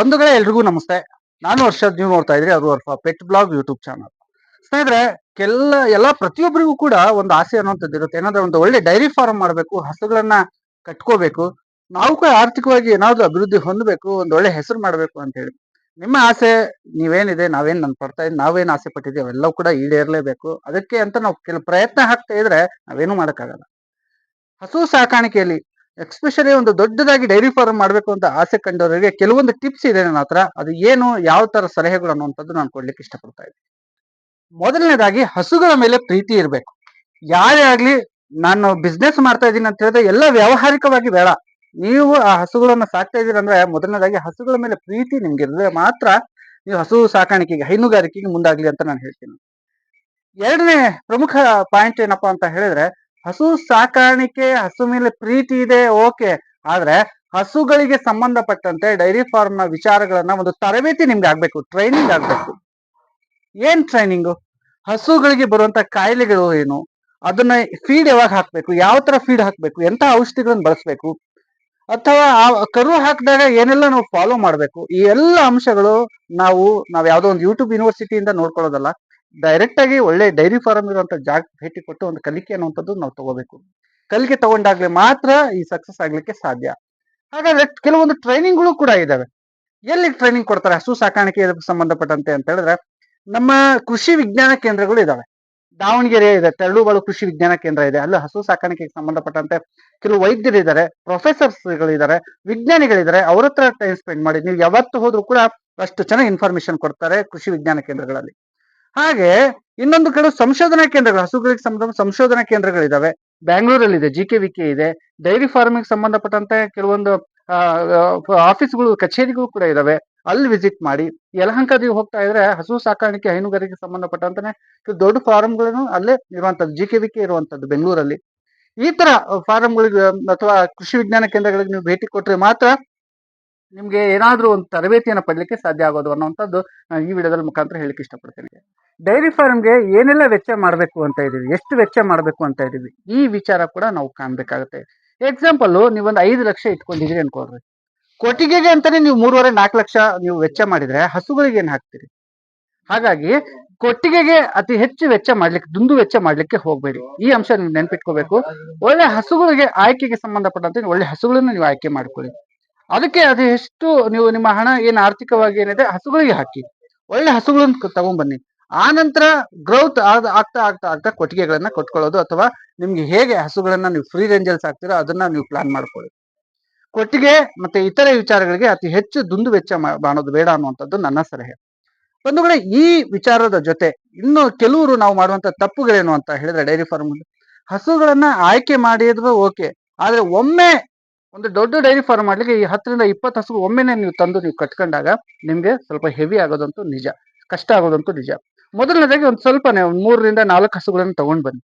ಬಂಧುಗಳೇ ಎಲ್ರಿಗೂ ನಮಸ್ತೆ. ನಾನು ವರ್ಷದ್ ನೀವು ನೋಡ್ತಾ ಇದ್ರಿ ಅದು ವರ್ಷ ಪೆಟ್ ಬ್ಲಾಗ್ ಯೂಟ್ಯೂಬ್ ಚಾನಲ್. ಸ್ನೇಹಿತರೆ ಕೆಲ ಎಲ್ಲ ಪ್ರತಿಯೊಬ್ಬರಿಗೂ ಕೂಡ ಒಂದು ಆಸೆ ಅನ್ನುವಂಥದ್ದು ಇರುತ್ತೆ. ಏನಾದ್ರೆ ಒಂದು ಒಳ್ಳೆ ಡೈರಿ ಫಾರ್ಮ್ ಮಾಡಬೇಕು, ಹಸುಗಳನ್ನ ಕಟ್ಕೋಬೇಕು, ನಾವು ಕೂಡ ಆರ್ಥಿಕವಾಗಿ ಏನಾದ್ರು ಅಭಿವೃದ್ಧಿ ಹೊಂದಬೇಕು, ಒಂದು ಒಳ್ಳೆ ಹೆಸರು ಮಾಡಬೇಕು ಅಂತ ಹೇಳಿ. ನಿಮ್ಮ ಆಸೆ, ನೀವೇನಿದೆ, ನಾವೇನ್ ನನ್ ಪಡ್ತಾ ಇದ್ದೀವಿ ನಾವೇನು ಆಸೆ ಪಟ್ಟಿದ್ದೀವಿ, ಅವೆಲ್ಲವೂ ಕೂಡ ಈಡೇರಲೇಬೇಕು. ಅದಕ್ಕೆ ಅಂತ ನಾವು ಕೆಲವು ಪ್ರಯತ್ನ ಹಾಕ್ತಾ ಇದ್ರೆ ನಾವೇನು ಮಾಡೋಕ್ಕಾಗಲ್ಲ. ಹಸು ಸಾಕಾಣಿಕೆಯಲ್ಲಿ ಎಕ್ಸ್ಪೆಷಲಿ ಒಂದು ದೊಡ್ಡದಾಗಿ ಡೈರಿ ಫಾರ್ಮ್ ಮಾಡಬೇಕು ಅಂತ ಆಸೆ ಕಂಡವರಿಗೆ ಕೆಲವೊಂದು ಟಿಪ್ಸ್ ಇದೆ ನನ್ನ ಹತ್ರ. ಅದು ಏನು, ಯಾವ ತರ ಸಲಹೆಗಳು ಅನ್ನುವಂಥದ್ದು ನಾನು ಕೊಡ್ಲಿಕ್ಕೆ ಇಷ್ಟಪಡ್ತಾ ಇದ್ದೀನಿ. ಮೊದಲನೇದಾಗಿ ಹಸುಗಳ ಮೇಲೆ ಪ್ರೀತಿ ಇರಬೇಕು. ಯಾರೇ ಆಗ್ಲಿ ನಾನು ಬಿಸ್ನೆಸ್ ಮಾಡ್ತಾ ಇದ್ದೀನಿ ಅಂತ ಹೇಳಿದ್ರೆ ಎಲ್ಲ ವ್ಯಾವಹಾರಿಕವಾಗಿ ಬೇಡ. ನೀವು ಆ ಹಸುಗಳನ್ನು ಸಾಕ್ತಾ ಇದ್ದೀರಂದ್ರೆ ಮೊದಲನೇದಾಗಿ ಹಸುಗಳ ಮೇಲೆ ಪ್ರೀತಿ ನಿಮ್ಗೆ ಇದ್ರೆ ಮಾತ್ರ ನೀವು ಹಸು ಸಾಕಾಣಿಕೆಗೆ, ಹೈನುಗಾರಿಕೆಗೆ ಮುಂದಾಗ್ಲಿ ಅಂತ ನಾನು ಹೇಳ್ತೀನಿ. ಎರಡನೇ ಪ್ರಮುಖ ಪಾಯಿಂಟ್ ಏನಪ್ಪಾ ಅಂತ ಹೇಳಿದ್ರೆ ಹಸು ಸಾಕಾಣಿಕೆ, ಹಸು ಮೇಲೆ ಪ್ರೀತಿ ಇದೆ, ಓಕೆ. ಆದ್ರೆ ಹಸುಗಳಿಗೆ ಸಂಬಂಧಪಟ್ಟಂತೆ ಡೈರಿ ಫಾರ್ಮ್ನ ವಿಚಾರಗಳನ್ನ ಒಂದು ತರಬೇತಿ ನಿಮ್ಗೆ ಆಗ್ಬೇಕು ಟ್ರೈನಿಂಗ್ ಆಗ್ಬೇಕು. ಏನ್ ಟ್ರೈನಿಂಗು ಹಸುಗಳಿಗೆ ಬರುವಂತ ಕಾಯಿಲೆಗಳು ಏನು? ಅದನ್ನ ಫೀಡ್ ಯಾವಾಗ ಹಾಕ್ಬೇಕು? ಯಾವ ತರ ಫೀಡ್ ಹಾಕ್ಬೇಕು? ಎಂತ ಔಷಧಿಗಳನ್ನ ಬಳಸ್ಬೇಕು? ಅಥವಾ ಆ ಕರು ಹಾಕಿದಾಗ ಏನೆಲ್ಲ ನಾವು ಫಾಲೋ ಮಾಡ್ಬೇಕು? ಈ ಎಲ್ಲ ಅಂಶಗಳು ನಾವು, ನಾವ್ ಯಾವ್ದೋ ಒಂದು ಯೂಟ್ಯೂಬ್ ಯೂನಿವರ್ಸಿಟಿಯಿಂದ ನೋಡ್ಕೊಳ್ಳೋದಲ್ಲ ಡೈರೆಕ್ಟ್ ಆಗಿ ಒಳ್ಳೆ ಡೈರಿ ಫಾರ್ಮ್ ಇರುವಂತ ಜಾಗ ಭೇಟಿ ಕೊಟ್ಟು ಒಂದು ಕಲಿಕೆ ಅನ್ನುವಂಥದ್ದು ನಾವು ತಗೋಬೇಕು. ಕಲಿಕೆ ತಗೊಂಡಾಗ್ಲೇ ಮಾತ್ರ ಈ ಸಕ್ಸಸ್ ಆಗ್ಲಿಕ್ಕೆ ಸಾಧ್ಯ. ಹಾಗಾದ್ರೆ ಕೆಲವೊಂದು ಟ್ರೈನಿಂಗ್ಗಳು ಕೂಡ ಇದಾವೆ. ಎಲ್ಲಿ ಟ್ರೈನಿಂಗ್ ಕೊಡ್ತಾರೆ? ಹಸು ಸಾಕಾಣಿಕೆ ಸಂಬಂಧಪಟ್ಟಂತೆ ಅಂತ ಹೇಳಿದ್ರೆ, ನಮ್ಮ ಕೃಷಿ ವಿಜ್ಞಾನ ಕೇಂದ್ರಗಳು ಇದಾವೆ. ದಾವಣಗೆರೆ ಇದೆ ತೆರಳುಬಾಳು ಕೃಷಿ ವಿಜ್ಞಾನ ಕೇಂದ್ರ ಇದೆ. ಅಲ್ಲಿ ಹಸು ಸಾಕಾಣಿಕೆಗೆ ಸಂಬಂಧಪಟ್ಟಂತೆ ಕೆಲವು ವೈದ್ಯರು ಪ್ರೊಫೆಸರ್ಸ್ಗಳಿದ್ದಾರೆ ಪ್ರೊಫೆಸರ್ಸ್ ಗಳಿದ್ದಾರೆ ವಿಜ್ಞಾನಿಗಳಿದ್ದಾರೆ. ಅವ್ರ ಹತ್ರ ಟೈಮ್ ಸ್ಪೆಂಡ್ ಮಾಡಿ. ನೀವು ಯಾವತ್ತು ಹೋದ್ರು ಕೂಡ ಅಷ್ಟು ಚೆನ್ನಾಗಿ ಇನ್ಫಾರ್ಮೇಶನ್ ಕೊಡ್ತಾರೆ ಕೃಷಿ ವಿಜ್ಞಾನ ಕೇಂದ್ರಗಳಲ್ಲಿ. ಹಾಗೆ ಇನ್ನೊಂದು ಕೆಲವು ಸಂಶೋಧನಾ ಕೇಂದ್ರಗಳು ಹಸುಗಳಿಗೆ ಸಂಬಂಧ ಸಂಶೋಧನಾ ಕೇಂದ್ರಗಳಿದಾವೆ. ಬ್ಯಾಂಗ್ಳೂರಲ್ಲಿ ಇದೆ ಜಿ ಕೆ ವಿ ಕೆ ಇದೆ. ಡೈರಿ ಫಾರ್ಮಿಂಗ್ ಸಂಬಂಧಪಟ್ಟಂತೆ ಕೆಲವೊಂದು ಆಫೀಸ್ಗಳು ಕಚೇರಿಗಳು ಕೂಡ ಇದಾವೆ. ಅಲ್ಲಿ ವಿಸಿಟ್ ಮಾಡಿ. ಯಲಹಂಕದಲ್ಲಿ ಹೋಗ್ತಾ ಇದ್ರೆ ಹಸು ಸಾಕಾಣಿಕೆ, ಹೈನುಗಾರಿಕೆ ಸಂಬಂಧಪಟ್ಟಂತಾನೆ ದೊಡ್ಡ ಫಾರಂಗಳನ್ನು ಅಲ್ಲೇ ಇರುವಂತದ್ದು ಜಿ ಕೆ ವಿ ಕೆ ಇರುವಂತದ್ದು ಬೆಂಗಳೂರಲ್ಲಿ. ಈ ತರ ಫಾರಂಗಳಿಗೆ ಅಥವಾ ಕೃಷಿ ವಿಜ್ಞಾನ ಕೇಂದ್ರಗಳಿಗೆ ನೀವು ಭೇಟಿ ಕೊಟ್ರೆ ಮಾತ್ರ ನಿಮ್ಗೆ ಏನಾದ್ರೂ ಒಂದು ತರಬೇತಿಯನ್ನು ಪಡ್ಲಿಕ್ಕೆ ಸಾಧ್ಯ ಆಗೋದು ಅನ್ನೋಂಥದ್ದು ಈ ವಿಡಿಯೋದಲ್ಲಿ ಮುಖಾಂತರ ಹೇಳಿಕ್ಕೆ ಇಷ್ಟಪಡ್ತೇನೆ. ಡೈರಿ ಫಾರ್ಮ್ಗೆ ಏನೆಲ್ಲ ವೆಚ್ಚ ಮಾಡಬೇಕು ಅಂತ ಇದೀವಿ ಎಷ್ಟು ವೆಚ್ಚ ಮಾಡಬೇಕು ಅಂತ ಇದೀವಿ ಈ ವಿಚಾರ ಕೂಡ ನಾವು ಕಾಣ್ಬೇಕಾಗುತ್ತೆ. ಎಕ್ಸಾಂಪಲ್ ನೀವೊಂದು ಐದು ಲಕ್ಷ ಇಟ್ಕೊಂಡಿದ್ರಿ ಅನ್ಕೊಳ್ರಿ. ಕೊಟ್ಟಿಗೆಗೆ ಅಂತಾನೆ ನೀವು ಮೂರುವರೆ, ನಾಲ್ಕು ಲಕ್ಷ ನೀವು ವೆಚ್ಚ ಮಾಡಿದ್ರೆ ಹಸುಗಳಿಗೆ ಏನ್ ಹಾಕ್ತೀರಿ? ಹಾಗಾಗಿ ಕೊಟ್ಟಿಗೆಗೆ ಅತಿ ಹೆಚ್ಚು ವೆಚ್ಚ ಮಾಡ್ಲಿಕ್ಕೆ, ದುಂದು ವೆಚ್ಚ ಮಾಡ್ಲಿಕ್ಕೆ ಹೋಗಬೇಡಿ. ಈ ಅಂಶ ನೀವು ನೆನ್ಪಿಟ್ಕೋಬೇಕು. ಒಳ್ಳೆ ಹಸುಗಳಿಗೆ ಆಯ್ಕೆಗೆ ಸಂಬಂಧಪಟ್ಟಂತೆ ಒಳ್ಳೆ ಹಸುಗಳನ್ನು ನೀವು ಆಯ್ಕೆ ಮಾಡ್ಕೊಳ್ಳಿ. ಅದಕ್ಕೆ ಅದು ಎಷ್ಟು ನೀವು ನಿಮ್ಮ ಹಣ ಏನ್ ಆರ್ಥಿಕವಾಗಿ ಏನಿದೆ, ಹಸುಗಳಿಗೆ ಹಾಕಿ. ಒಳ್ಳೆ ಹಸುಗಳನ್ನ ತಗೊಂಡ್ಬನ್ನಿ ಆ ನಂತರ ಗ್ರೌತ್ ಆಗ್ತಾ ಆಗ್ತಾ ಆಗ್ತಾ ಕೊಟ್ಟಿಗೆಗಳನ್ನ ಕೊಟ್ಕೊಳ್ಳೋದು ಅಥವಾ ನಿಮ್ಗೆ ಹೇಗೆ ಹಸುಗಳನ್ನ ನೀವು ಫ್ರೀ ರೇಂಜಲ್ಸ್ ಸಾಕ್ತೀರೋ ಅದನ್ನ ನೀವು ಪ್ಲಾನ್ ಮಾಡ್ಕೊಳ್ಳಿ. ಕೊಟ್ಟಿಗೆ ಮತ್ತೆ ಇತರೆ ವಿಚಾರಗಳಿಗೆ ಅತಿ ಹೆಚ್ಚು ದುಂದು ವೆಚ್ಚ ಮಾಡೋದು ಬೇಡ ಅನ್ನುವಂಥದ್ದು ನನ್ನ ಸಲಹೆ. ಬಂಧುಗಳೇ, ಈ ವಿಚಾರದ ಜೊತೆ ಇನ್ನು ಕೆಲವರು ನಾವು ಮಾಡುವಂತ ತಪ್ಪುಗಳೇನು ಅಂತ ಹೇಳಿದ್ರೆ ಡೈರಿ ಫಾರ್ಮ್ ಹಸುಗಳನ್ನ ಆಯ್ಕೆ ಮಾಡಿದ್ರು ಓಕೆ, ಆದ್ರೆ ಒಮ್ಮೆ ಒಂದು ದೊಡ್ಡ ಡೈರಿ ಫಾರ್ಮ್ ಮಾಡ್ಲಿಕ್ಕೆ ಈ ಹತ್ತರಿಂದ ಇಪ್ಪತ್ತು ಹಸು ಒಮ್ಮೆನೆ ನೀವು ತಂದು ನೀವು ಕಟ್ಕೊಂಡಾಗ ನಿಮ್ಗೆ ಸ್ವಲ್ಪ ಹೆವಿ ಆಗೋದಂತೂ ನಿಜ, ಕಷ್ಟ ಆಗೋದಂತೂ ನಿಜ. ಮೊದಲನೇದಾಗಿ ಒಂದು ಸ್ವಲ್ಪನೇ, ಒಂದು ಮೂರರಿಂದ ನಾಲ್ಕು ಹಸುಗಳನ್ನು ತಗೊಂಡ್ ಬನ್ನಿ.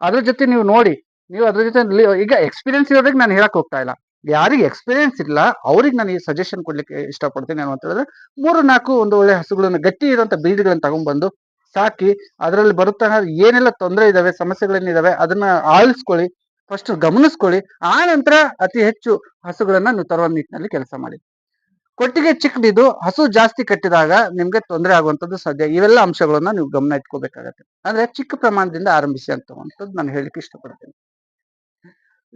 ಅದ್ರ ಜೊತೆ ನೀವು ನೋಡಿ, ನೀವು ಅದ್ರ ಜೊತೆ ಈಗ ಎಕ್ಸ್ಪೀರಿಯನ್ಸ್ ಇರೋದಕ್ಕೆ ನಾನು ಹೇಳಕ್ ಹೋಗ್ತಾ ಇಲ್ಲ. ಯಾರಿಗೆ ಎಕ್ಸ್ಪೀರಿಯನ್ಸ್ ಇಲ್ಲ, ಅವ್ರಿಗೆ ನಾನು ಈ ಸಜೆಷನ್ ಕೊಡ್ಲಿಕ್ಕೆ ಇಷ್ಟಪಡ್ತೀನಿ ಏನು ಅಂತ ಹೇಳಿದ್ರೆ ಮೂರು, ನಾಲ್ಕು ಒಂದು ಒಳ್ಳೆ ಹಸುಗಳನ್ನ, ಗಟ್ಟಿ ಇರುವಂತ ಬೀಜಗಳನ್ನ ತಗೊಂಡ್ಬಂದು ಸಾಕಿ, ಅದರಲ್ಲಿ ಬರುತ್ತಾ ಏನೆಲ್ಲ ತೊಂದರೆ ಇದಾವೆ, ಸಮಸ್ಯೆಗಳೇನಿದಾವೆ, ಅದನ್ನ ಆಳಿಸ್ಕೊಳ್ಳಿ ಫಸ್ಟ್ ಗಮನಿಸ್ಕೊಳ್ಳಿ ಆ ನಂತರ ಅತಿ ಹೆಚ್ಚು ಹಸುಗಳನ್ನ ನೀವು ತರುವ ನಿಟ್ಟಿನಲ್ಲಿ ಕೆಲಸ ಮಾಡಿ. ಕೊಟ್ಟಿಗೆ ಚಿಕ್ಕದಿದ್ದು ಹಸು ಜಾಸ್ತಿ ಕಟ್ಟಿದಾಗ ನಿಮ್ಗೆ ತೊಂದರೆ ಆಗುವಂತದ್ದು ಸಾಧ್ಯ. ಇವೆಲ್ಲ ಅಂಶಗಳನ್ನ ನೀವು ಗಮನ ಇಟ್ಕೋಬೇಕಾಗತ್ತೆ. ಅಂದ್ರೆ ಚಿಕ್ಕ ಪ್ರಮಾಣದಿಂದ ಆರಂಭಿಸಿ ಅಂತವಂಥದ್ದು ನಾನು ಹೇಳಿಕ್ಕೆ ಇಷ್ಟಪಡ್ತೇನೆ.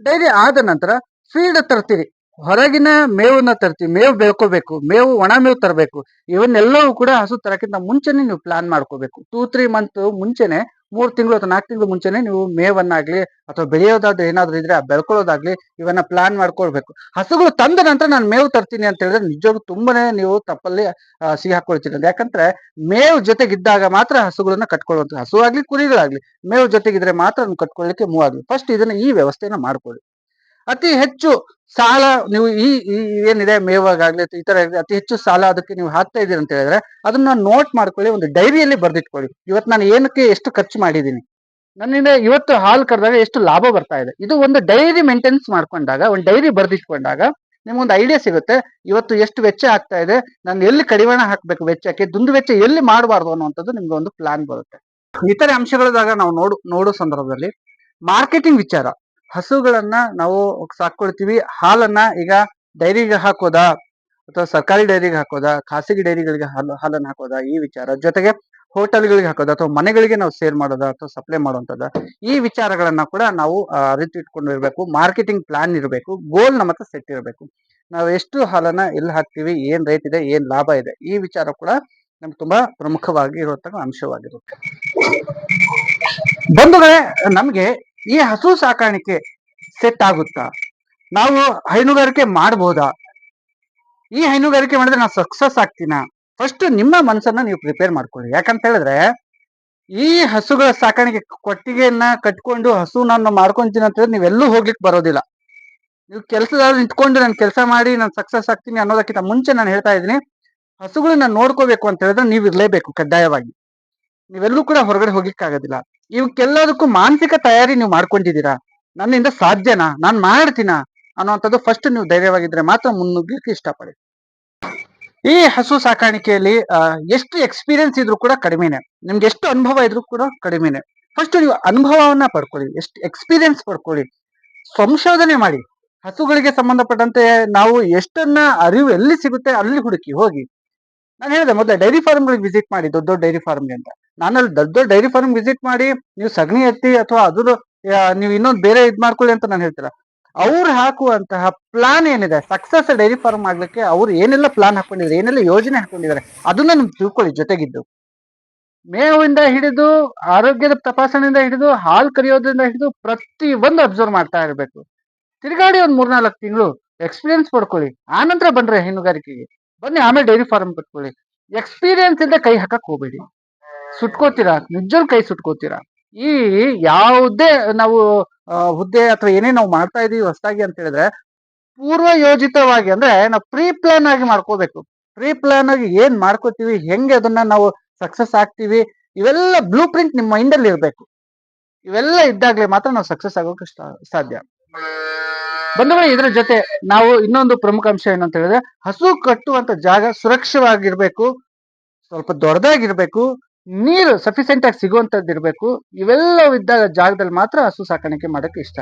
ಡೈರಿ ಆದ ನಂತರ ಫೀಡ್ ತರ್ತೀರಿ. ಹೊರಗಿನ ಮೇವನ್ನ ತರ್ತೀವಿ ಮೇವು ಬೆಳ್ಕೋಬೇಕು, ಮೇವು, ಒಣ ಮೇವು ತರಬೇಕು. ಇವನ್ನೆಲ್ಲವೂ ಕೂಡ ಹಸು ತರಕ್ಕಿಂತ ಮುಂಚೆನೆ ನೀವು ಪ್ಲಾನ್ ಮಾಡ್ಕೋಬೇಕು. ಟೂ ತ್ರೀ ಮಂತ್ ಮುಂಚೆನೆ ಮೂರ್ ತಿಂಗಳು ಅಥವಾ ನಾಲ್ಕು ತಿಂಗಳು ಮುಂಚೆನೆ ನೀವು ಮೇವನ್ನಾಗ್ಲಿ ಅಥವಾ ಬೆಳೆಯೋದಾದ್ರೆ ಏನಾದ್ರು ಇದ್ರೆ ಆ ಬೆಳ್ಕೊಳ್ಳೋದಾಗ್ಲಿ ಇವನ್ನ ಪ್ಲಾನ್ ಮಾಡ್ಕೊಳ್ಬೇಕು. ಹಸುಗಳು ತಂದ ನಂತರ ನಾನು ಮೇವು ತರ್ತೀನಿ ಅಂತ ಹೇಳಿದ್ರೆ ನಿಜವಾಗ್ಲೂ ತುಂಬಾನೇ ನೀವು ತಪ್ಪಲ್ಲಿ ಸಿಹಿ ಹಾಕೊಳ್ತೀರಿ ಯಾಕಂದ್ರೆ ಮೇವು ಜೊತೆಗಿದ್ದಾಗ ಮಾತ್ರ ಹಸುಗಳನ್ನ ಕಟ್ಕೊಳ್ಳುವಂತ ಹಸು ಆಗ್ಲಿ ಕುರಿಗಳಾಗ್ಲಿ ಮೇವು ಜೊತೆಗಿದ್ರೆ ಮಾತ್ರ ಕಟ್ಕೊಳ್ಳಿಕ್ಕೆ ಮೂವ್ ಫಸ್ಟ್ ಇದನ್ನ ಈ ವ್ಯವಸ್ಥೆನ ಮಾಡ್ಕೊಳ್ಳಿ. ಅತಿ ಹೆಚ್ಚು ಸಾಲ ನೀವು ಈ ಏನಿದೆ ಮೇವಾಗ್ಲಿ ಈ ತರ ಅತಿ ಹೆಚ್ಚು ಸಾಲ ಅದಕ್ಕೆ ನೀವು ಹಾಕ್ತಾ ಇದ್ದೀರಿ ಅಂತ ಹೇಳಿದ್ರೆ ಅದನ್ನ ನೋಟ್ ಮಾಡ್ಕೊಳ್ಳಿ, ಒಂದು ಡೈರಿಯಲ್ಲಿ ಬರ್ದಿಟ್ಕೊಳ್ಳಿ. ಇವತ್ತು ನಾನು ಏನಕ್ಕೆ ಎಷ್ಟು ಖರ್ಚು ಮಾಡಿದ್ದೀನಿ? ನನ್ನಿಂದ ಇವತ್ತು ಹಾಲು ಕರೆದಾಗ ಎಷ್ಟು ಲಾಭ ಬರ್ತಾ ಇದೆ? ಇದು ಒಂದು ಡೈರಿ ಮೇಂಟೆನೆನ್ಸ್ ಮಾಡ್ಕೊಂಡಾಗ, ಒಂದು ಡೈರಿ ಬರ್ದಿಟ್ಕೊಂಡಾಗ ನಿಮ್ಗೊಂದು ಐಡಿಯಾ ಸಿಗುತ್ತೆ. ಇವತ್ತು ಎಷ್ಟು ವೆಚ್ಚ ಆಗ್ತಾ ಇದೆ? ನಾನು ಎಲ್ಲಿ ಕಡಿವಾಣ ಹಾಕ್ಬೇಕು ವೆಚ್ಚಕ್ಕೆ? ದುಂದು ವೆಚ್ಚ ಎಲ್ಲಿ ಮಾಡಬಾರ್ದು ಅನ್ನುವಂಥದ್ದು ನಿಮ್ಗೆ ಒಂದು ಪ್ಲಾನ್ ಬರುತ್ತೆ. ಇತರೆ ಅಂಶಗಳದಾಗ ನಾವು ನೋಡು, ನೋಡೋ ಸಂದರ್ಭದಲ್ಲಿ ಮಾರ್ಕೆಟಿಂಗ್ ವಿಚಾರ. ಹಸುಗಳನ್ನ ನಾವು ಸಾಕೊಳ್ತೀವಿ ಹಾಲನ್ನ ಈಗ ಡೈರಿಗೆ ಹಾಕೋದಾ ಅಥವಾ ಸರ್ಕಾರಿ ಡೈರಿಗೆ ಹಾಕೋದಾ, ಖಾಸಗಿ ಡೈರಿಗಳಿಗೆ ಹಾಲು, ಹಾಲನ್ನು ಹಾಕೋದಾ ಈ ವಿಚಾರ. ಜೊತೆಗೆ ಹೋಟೆಲ್ಗಳಿಗೆ ಹಾಕೋದಾ ಅಥವಾ ಮನೆಗಳಿಗೆ ನಾವು ಸೇಲ್ ಮಾಡೋದಾ ಅಥವಾ ಸಪ್ಲೈ ಮಾಡುವಂಥದ್ದು ಈ ವಿಚಾರಗಳನ್ನ ಕೂಡ ನಾವು ಅರಿತು ಇಟ್ಕೊಂಡಿರ್ಬೇಕು ಮಾರ್ಕೆಟಿಂಗ್ ಪ್ಲಾನ್ ಇರಬೇಕು. ಗೋಲ್ ನಮ್ಮ ಹತ್ರ ಸೆಟ್ ಇರಬೇಕು. ನಾವು ಎಷ್ಟು ಹಾಲನ್ನ ಎಲ್ಲಿ ಹಾಕ್ತೀವಿ, ಏನ್ ರೇಟ್ ಇದೆ, ಏನ್ ಲಾಭ ಇದೆ ಈ ವಿಚಾರ ಕೂಡ ನಮ್ಗೆ ತುಂಬಾ ಪ್ರಮುಖವಾಗಿ ಇರುವಂತಹ ಅಂಶವಾಗಿರುತ್ತೆ. ಬಂಧುಗಳೇ, ನಮ್ಗೆ ಈ ಹಸು ಸಾಕಾಣಿಕೆ ಸೆಟ್ ಆಗುತ್ತಾ? ನಾವು ಹೈನುಗಾರಿಕೆ ಮಾಡ್ಬೋದಾ? ಈ ಹೈನುಗಾರಿಕೆ ಮಾಡಿದ್ರೆ ನಾವು ಸಕ್ಸಸ್ ಆಗ್ತೀನ? ಫಸ್ಟ್ ನಿಮ್ಮ ಮನಸ್ಸನ್ನ ನೀವು ಪ್ರಿಪೇರ್ ಮಾಡ್ಕೊಳ್ಳಿ. ಯಾಕಂತ ಹೇಳಿದ್ರೆ, ಈ ಹಸುಗಳ ಸಾಕಾಣಿಕೆ ಕೊಟ್ಟಿಗೆಯನ್ನ ಕಟ್ಕೊಂಡು ಹಸು ನಾನು ಮಾಡ್ಕೊಂತೀನಿ ಅಂತ ಹೇಳಿದ್ರೆ ನೀವೆಲ್ಲೂ ಹೋಗ್ಲಿಕ್ಕೆ ಬರೋದಿಲ್ಲ. ನೀವು ಕೆಲಸದಲ್ಲಿ ನಿಂತ್ಕೊಂಡು ನಾನು ಕೆಲಸ ಮಾಡಿ ನಾನು ಸಕ್ಸಸ್ ಆಗ್ತೀನಿ ಅನ್ನೋದಕ್ಕಿಂತ ಮುಂಚೆ ನಾನು ಹೇಳ್ತಾ ಇದ್ದೀನಿ, ಹಸುಗಳನ್ನ ನೋಡ್ಕೋಬೇಕು ಅಂತ ಹೇಳಿದ್ರೆ ನೀವು ಇರಲೇಬೇಕು ಕಡ್ಡಾಯವಾಗಿ. ನೀವೆಲ್ಲೂ ಕೂಡ ಹೊರಗಡೆ ಹೋಗಿಕ್ಕಾಗೋದಿಲ್ಲ ಇವಕ್ಕೆಲ್ಲದಕ್ಕೂ ಮಾನಸಿಕ ತಯಾರಿ ನೀವು ಮಾಡ್ಕೊಂಡಿದ್ದೀರಾ? ನನ್ನಿಂದ ಸಾಧ್ಯನಾ? ನಾನ್ ಮಾಡ್ತೀನಾ? ಅನ್ನುವಂಥದ್ದು ಫಸ್ಟ್ ನೀವು ಧೈರ್ಯವಾಗಿದ್ರೆ ಮಾತ್ರ ಮುನ್ನುಗ್ಲಿಕ್ಕೆ ಇಷ್ಟಪಡಿ. ಈ ಹಸು ಸಾಕಾಣಿಕೆಯಲ್ಲಿ ಎಷ್ಟು ಎಕ್ಸ್ಪೀರಿಯನ್ಸ್ ಇದ್ರೂ ಕೂಡ ಕಡಿಮೆನೆ. ನಿಮ್ಗೆ ಎಷ್ಟು ಅನುಭವ ಇದ್ರೂ ಕೂಡ ಕಡಿಮೆನೆ. ಫಸ್ಟ್ ನೀವು ಅನುಭವವನ್ನ ಪಡ್ಕೊಳ್ಳಿ. ಎಷ್ಟು ಎಕ್ಸ್ಪೀರಿಯನ್ಸ್ ಪಡ್ಕೊಳ್ಳಿ. ಸಂಶೋಧನೆ ಮಾಡಿ. ಹಸುಗಳಿಗೆ ಸಂಬಂಧಪಟ್ಟಂತೆ ನಾವು ಎಷ್ಟನ್ನ ಅರಿವು ಎಲ್ಲಿ ಸಿಗುತ್ತೆ, ಅಲ್ಲಿ ಹುಡುಕಿ ಹೋಗಿ. ನಾನು ಹೇಳಿದೆ ಮೊದಲೇ ಡೈರಿ ಫಾರ್ಮ್ಗಳಿಗೆ ವಿಸಿಟ್ ಮಾಡಿ, ದೊಡ್ಡ ದೊಡ್ಡ ಡೈರಿ ಫಾರ್ಮ್ಗೆ ಅಂತ. ನಾನಲ್ಲಿ ದೊಡ್ಡ ದೊಡ್ಡ ಡೈರಿ ಫಾರ್ಮ್ ವಿಸಿಟ್ ಮಾಡಿ, ನೀವು ಸಗಣಿ ಎತ್ತಿ ಅಥವಾ ಅದ್ರ ನೀವು ಇನ್ನೊಂದು ಬೇರೆ ಇದ್ ಮಾಡ್ಕೊಳ್ಳಿ ಅಂತ ನಾನು ಹೇಳ್ತೀರಾ ಅವ್ರು ಹಾಕುವಂತಹ ಪ್ಲಾನ್ ಏನಿದೆ? ಸಕ್ಸಸ್ ಡೈರಿ ಫಾರ್ಮ್ ಆಗ್ಲಿಕ್ಕೆ ಅವ್ರು ಏನೆಲ್ಲ ಪ್ಲಾನ್ ಹಾಕೊಂಡಿದ್ದಾರೆ ಏನೆಲ್ಲ ಯೋಜನೆ ಹಾಕೊಂಡಿದ್ದಾರೆ ಅದನ್ನ ನಿಮ್ಗೆ ತಿಳ್ಕೊಳ್ಳಿ ಜೊತೆಗಿದ್ದು. ಮೇವಿಂದ ಹಿಡಿದು, ಆರೋಗ್ಯದ ತಪಾಸಣೆಯಿಂದ ಹಿಡಿದು, ಹಾಲು ಕರಿಯೋದ್ರಿಂದ ಹಿಡಿದು ಪ್ರತಿ ಒಂದು ಅಬ್ಸರ್ವ್ ಮಾಡ್ತಾ ಇರಬೇಕು. ತಿರುಗಾಡಿ ಒಂದ್ ಮೂರ್ನಾಲ್ಕು ತಿಂಗಳು ಎಕ್ಸ್ಪೀರಿಯನ್ಸ್ ಪಡ್ಕೊಳ್ಳಿ. ಆನಂತರ ಬಂದ್ರೆ ಹೈನುಗಾರಿಕೆಗೆ. ಬನ್ನಿ, ಆಮೇಲೆ ಡೈರಿ ಫಾರ್ಮ್ ಕಟ್ಕೊಳ್ಳಿ ಎಕ್ಸ್ಪೀರಿಯನ್ಸ್ ಇಂದ ಕೈ ಹಾಕಕ್ ಹೋಗ್ಬೇಡಿ. ಸುಟ್ಕೋತೀರಾ? ನಿಜಲ್ ಕೈ ಸುಟ್ಕೋತೀರಾ? ಈ ಯಾವುದೇ ನಾವು ಹುದ್ದೆ ಅಥವಾ ಏನೇ ನಾವು ಮಾಡ್ತಾ ಇದೀವಿ ಹೊಸದಾಗಿ ಅಂತ ಹೇಳಿದ್ರೆ ಪೂರ್ವ ಯೋಜಿತವಾಗಿ ಅಂದ್ರೆ ನಾವು ಪ್ರೀ ಪ್ಲಾನ್ ಆಗಿ ಮಾಡ್ಕೋಬೇಕು. ಪ್ರೀ ಪ್ಲಾನ್ ಆಗಿ ಏನ್ ಮಾಡ್ಕೋತೀವಿ, ಹೆಂಗೆ ಅದನ್ನ ನಾವು ಸಕ್ಸಸ್ ಆಗ್ತೀವಿ, ಇವೆಲ್ಲ ಬ್ಲೂ ಪ್ರಿಂಟ್ ನಿಮ್ಮ ಮೈಂಡ್ ಅಲ್ಲಿ ಇರ್ಬೇಕು. ಇವೆಲ್ಲ ಇದ್ದಾಗಲೇ ಮಾತ್ರ ನಾವು ಸಕ್ಸಸ್ ಆಗೋಕೆ ಸಾಧ್ಯ. ಬಂಧುಗಳೇ, ಇದರ ಜೊತೆ ನಾವು ಇನ್ನೊಂದು ಪ್ರಮುಖ ಅಂಶ ಏನಂತ ಹೇಳಿದ್ರೆ, ಹಸು ಕಟ್ಟುವಂತ ಜಾಗ ಸುರಕ್ಷವಾಗಿರ್ಬೇಕು ಸ್ವಲ್ಪ ದೊಡ್ಡದಾಗಿರ್ಬೇಕು, ನೀರು ಸಫಿಸಿಯೆಂಟ್ ಆಗಿ ಸಿಗುವಂತದ್ದು ಇರಬೇಕು ಇವೆಲ್ಲವೂ ಇದ್ದಾಗ ಜಾಗದಲ್ಲಿ ಮಾತ್ರ ಹಸು ಸಾಕಾಣಿಕೆ ಮಾಡಕ್ಕೆ ಇಷ್ಟ.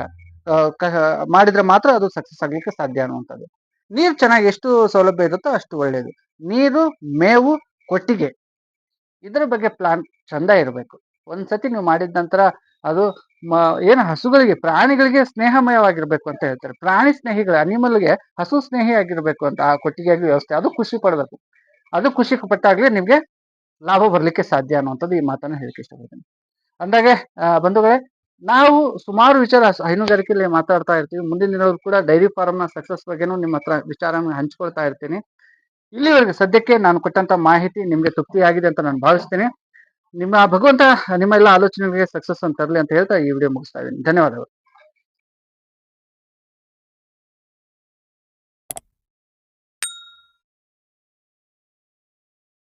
ಮಾಡಿದ್ರೆ ಮಾತ್ರ ಅದು ಸಕ್ಸಸ್ ಆಗ್ಲಿಕ್ಕೆ ಸಾಧ್ಯ ಅನ್ನುವಂಥದ್ದು. ನೀರು ಚೆನ್ನಾಗಿ ಎಷ್ಟು ಸೌಲಭ್ಯ ಇರುತ್ತೋ ಅಷ್ಟು ಒಳ್ಳೆಯದು ನೀರು, ಮೇವು, ಕೊಟ್ಟಿಗೆ. ಇದರ ಬಗ್ಗೆ ಪ್ಲಾನ್ ಚಂದ ಇರಬೇಕು. ಒಂದ್ಸತಿ ನೀವು ಮಾಡಿದ ನಂತರ ಅದು ಏನು ಹಸುಗಳಿಗೆ, ಪ್ರಾಣಿಗಳಿಗೆ ಸ್ನೇಹಮಯವಾಗಿರ್ಬೇಕು ಅಂತ ಹೇಳ್ತಾರೆ. ಪ್ರಾಣಿ ಸ್ನೇಹಿಗಳ, ಅನಿಮಲ್ಗೆ ಹಸು ಸ್ನೇಹಿ ಆಗಿರ್ಬೇಕು ಅಂತ ಆ ಕೊಟ್ಟಿಗೆ ಆಗ್ಲಿ ವ್ಯವಸ್ಥೆ, ಅದು ಖುಷಿ ಪಡಬೇಕು. ಅದು ಖುಷಿ ಪಟ್ಟಾಗಲೇ ನಿಮಗೆ ಲಾಭ ಬರಲಿಕ್ಕೆ ಸಾಧ್ಯ ಅನ್ನುವಂಥದ್ದು ಈ ಮಾತನ್ನ ಹೇಳಕ್ಕೆ ಇಷ್ಟಪಡ್ತೀನಿ. ಅಂದಾಗೆ ಬಂಧುಗಳೇ, ನಾವು ಸುಮಾರು ವಿಚಾರ ಹೈನುಗಾರಿಕೆಯಲ್ಲಿ ಮಾತಾಡ್ತಾ ಇರ್ತೀವಿ. ಮುಂದಿನ ದಿನಗಳು ಕೂಡ ಡೈರಿ ಫಾರ್ಮ್ನ ಸಕ್ಸಸ್ ಬಗ್ಗೆನೂ ನಿಮ್ಮ ಹತ್ರ ವಿಚಾರವನ್ನು ಹಂಚ್ಕೊಳ್ತಾ ಇರ್ತೀನಿ. ಇಲ್ಲಿವರೆಗೆ ಸದ್ಯಕ್ಕೆ ನಾನು ಕೊಟ್ಟಂತ ಮಾಹಿತಿ ನಿಮಗೆ ತೃಪ್ತಿಯಾಗಿದೆ ಅಂತ ನಾನು ಭಾವಿಸ್ತೀನಿ. ನಿಮ್ಮ ಭಗವಂತ ನಿಮ್ಮ ಎಲ್ಲ ಆಲೋಚನೆಗಳಿಗೆ ಸಕ್ಸಸ್ ಅಂತ ತರಲಿ ಅಂತ ಹೇಳ್ತಾ ಈ ವಿಡಿಯೋ ಮುಗಿಸ್ತಾ ಇದ್ದೀನಿ. ಧನ್ಯವಾದಗಳು.